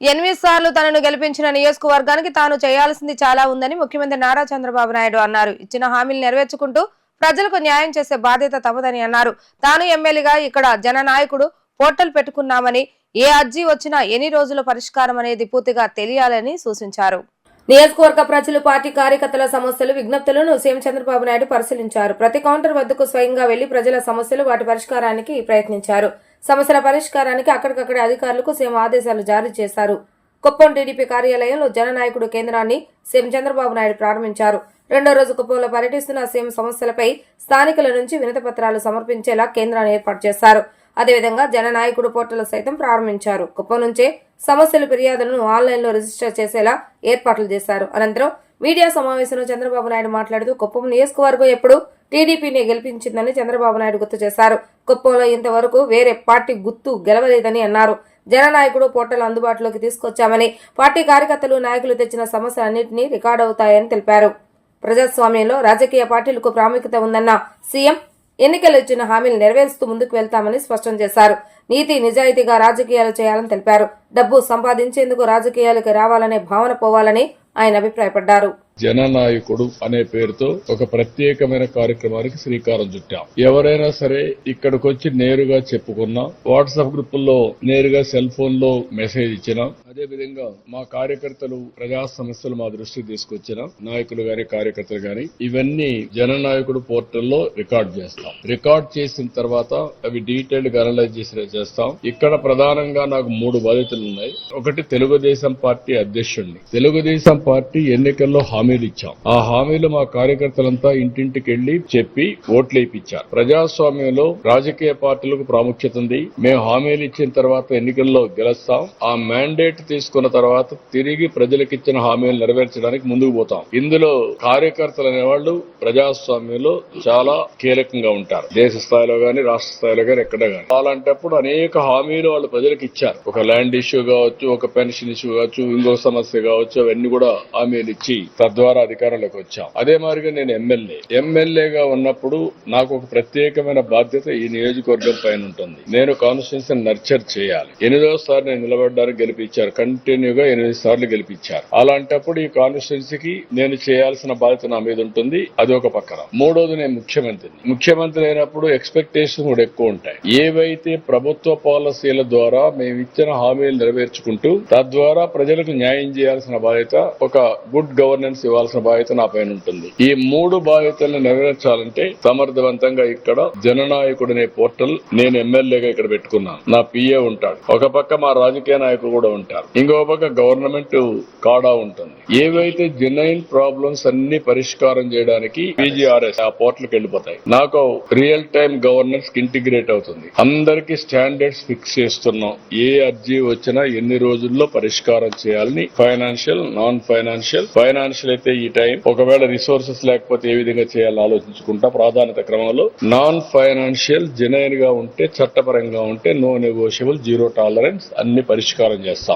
ఎనిమిది సార్లు తనను గెలిపించిన నియోజకవర్గానికి తాను చేయాల్సింది చాలా ఉందని ముఖ్యమంత్రి నారా చంద్రబాబు నాయుడు అన్నారు. ఇచ్చిన హామీలు నెరవేర్చుకుంటూ ప్రజలకు న్యాయం చేసే బాధ్యత తమదని అన్నారు. తాను ఎమ్మెల్యేగా ఇక్కడ జననాయకుడు పోర్టల్ పెట్టుకున్నామని ఏ అర్జీ వచ్చినా ఎన్ని రోజుల పరిష్కారం అనేది పూర్తిగా తెలియాలని సూచించారు. నియోజకవర్గ ప్రజలు పార్టీ కార్యకర్తల సమస్యలు విజ్ఞప్తులను సీఎం చంద్రబాబు నాయుడు పరిశీలించారు. ప్రతి కౌంటర్ వద్దకు స్వయంగా వెళ్ళి ప్రజల సమస్యలు వాటి పరిష్కారానికి ప్రయత్నించారు. సమస్యల పరిష్కారానికి అక్కడికక్కడే అధికారులకు సీఎం ఆదేశాలు జారీ చేశారు. కుప్పం టీడీపీ కార్యాలయంలో జననాయకుడు కేంద్రాన్ని సీఎం చంద్రబాబు నాయుడు ప్రారంభించారు. రెండో రోజు కుప్పంలో పర్యటిస్తున్న సీఎం సమస్యలపై స్థానికుల నుంచి వినతి పత్రాలు సమర్పించేలా కేంద్రాన్ని ఏర్పాటు చేశారు. అదేవిధంగా జననాయకుడు పోర్టల్ సైతం ప్రారంభించారు. కుప్పం నుంచే సమస్యల ఫిర్యాదులను ఆన్లైన్లో రిజిస్టర్ చేసేలా ఏర్పాట్లు చేశారు. అనంతరం మీడియా సమావేశంలో చంద్రబాబు నాయుడు మాట్లాడుతూ కుప్పం నియోజకవర్గం ఎప్పుడు టీడీపీని గెలిపించిందని చంద్రబాబు నాయుడు గుర్తు చేశారు. కుప్పంలో ఇంతవరకు వేరే పార్టీ గుర్తు గెలవలేదని అన్నారు. జననాయకుడు పోర్టల్ అందుబాటులోకి తీసుకొచ్చామని పార్టీ కార్యకర్తలు నాయకులు తెచ్చిన సమస్యలన్నింటినీ రికార్డు అవుతాయని తెలిపారు. ప్రజాస్వామ్యంలో రాజకీయ పార్టీలకు ప్రాముఖ్యత ఉందన్న సీఎం ఎన్నికలు ఇచ్చిన హామీలు నెరవేరుస్తూ ముందుకు వెళ్తామని స్పష్టం చేశారు. నీతి నిజాయితీగా రాజకీయాలు చేయాలని తెలిపారు. డబ్బు సంపాదించేందుకు రాజకీయాలకు రావాలనే భావన పోవాలని ఆయన అభిప్రాయపడ్డారు. జననాయకుడు అనే పేరుతో ఒక ప్రత్యేకమైన కార్యక్రమానికి శ్రీకారం చుట్టాం. ఎవరైనా సరే ఇక్కడికి వచ్చి నేరుగా చెప్పుకున్నా వాట్సాప్ గ్రూపుల్లో నేరుగా సెల్ ఫోన్లో మెసేజ్ ఇచ్చినాం అదే విధంగా మా కార్యకర్తలు ప్రజా సమస్యలు మా దృష్టికి తీసుకొచ్చిన నాయకులు గాని కార్యకర్తలు గాని ఇవన్నీ జననాయకుడు పోర్టల్లో రికార్డ్ చేస్తాం. రికార్డ్ చేసిన తర్వాత అవి డీటెయిల్డ్గా అనలైజ్ చేసిన చేస్తాం. ఇక్కడ ప్రధానంగా నాకు మూడు బాధ్యతలు ఉన్నాయి. ఒకటి తెలుగుదేశం పార్టీ అధ్యక్షుడిని. తెలుగుదేశం పార్టీ ఎన్నికల్లో హామీలు ఇచ్చాం. ఆ హామీలు మా కార్యకర్తలంతా ఇంటింటికి వెళ్ళి చెప్పి ఓట్లు వేయించారు ప్రజాస్వామ్యంలో రాజకీయ పార్టీలకు ప్రాముఖ్యత ఉంది. మేము హామీలు ఇచ్చిన తర్వాత ఎన్నికల్లో గెలుస్తాం. ఆ మ్యాండేట్ తీసుకున్న తర్వాత తిరిగి ప్రజలకు ఇచ్చిన హామీలు నెరవేర్చడానికి ముందుకు పోతాం. ఇందులో కార్యకర్తలు అనేవాళ్ళు ప్రజాస్వామ్యంలో చాలా కీలకంగా ఉంటారు. దేశ స్థాయిలో గాని రాష్ట్ర స్థాయిలో గాని ఎక్కడ గాని. అలాంటప్పుడు అనేక హామీలు వాళ్ళు ప్రజలకు ఇచ్చారు. ఒక ల్యాండ్ ఇష్యూ కావచ్చు ఒక పెన్షన్ ఇష్యూ కావచ్చు ఇంకో సమస్య కావచ్చు అవన్నీ కూడా హామీలు ఇచ్చి తద్వారా అధికారంలోకి వచ్చాం. అదే మాదిరిగా నేను ఎమ్మెల్యే. ఎమ్మెల్యేగా ఉన్నప్పుడు నాకు ఒక ప్రత్యేకమైన బాధ్యత ఈ నియోజకవర్గం పైన ఉంటుంది. నేను కాన్స్టిట్యూన్సీ నర్చర్ చేయాలి. ఎనిమిదోసారి నేను నిలబడడానికి గెలిపించారు. కంటిన్యూగా ఎనిమిది సార్లు గెలిపించారు. అలాంటప్పుడు ఈ కాన్స్టిట్యున్సీకి నేను చేయాల్సిన బాధ్యత నా మీద ఉంటుంది. అది ఒక పక్కన. మూడోది నేను ముఖ్యమంత్రిని. ముఖ్యమంత్రి అయినప్పుడు ఎక్స్పెక్టేషన్ కూడా ఎక్కువ ఉంటాయి. ఏవైతే ప్రభుత్వ పాలసీల ద్వారా మేము ఇచ్చిన హామీలు నెరవేర్చుకుంటూ తద్వారా ప్రజలకు న్యాయం చేయాల్సిన బాధ్యత ఒక గుడ్ గవర్నెన్స్ ఇవ్వాల్సిన బాధ్యత నా పైన ఉంటుంది. ఈ మూడు బాధ్యతలను నెరవేర్చాలంటే సమర్థవంతంగా ఇక్కడ జననాయకుడు అనే పోర్టల్ నేను ఎమ్మెల్యేగా ఇక్కడ పెట్టుకున్నాను. నా పిఏ ఉంటాడు. ఒక పక్క మా రాజకీయ నాయకులు కూడా ఉంటారు. ఇంకో పక్క గవర్నమెంట్ కాడా ఉంటుంది. ఏవైతే జెన్యున్ ప్రాబ్లమ్స్ అన్ని పరిష్కారం చేయడానికి పీజీఆర్ఎస్ ఆ పోర్టల్కి వెళ్ళిపోతాయి. నాకు రియల్ టైం గవర్నెన్స్ ఇంటిగ్రేట్ అవుతుంది. అందరికి స్టాండర్డ్స్ ఫిక్స్ చేస్తున్నాం ఏ అర్జీ వచ్చినా ఎన్ని రోజుల్లో పరిష్కారం చేయాలని ఫైనాన్షియల్ నాన్ ఫైనాన్షియల్ ఫైనాన్షియల్ అయితే ఈ టైం ఒకవేళ రిసోర్సెస్ లేకపోతే ఏ విధంగా చేయాలని ఆలోచించుకుంటా ప్రాధాన్యత క్రమంలో నాన్ ఫైనాన్షియల్ జెన్యున్గా ఉంటే చట్టపరంగా ఉంటే నో నెగోషియబుల్ జీరో టాలరెన్స్ అన్ని పరిష్కారం చేస్తాం.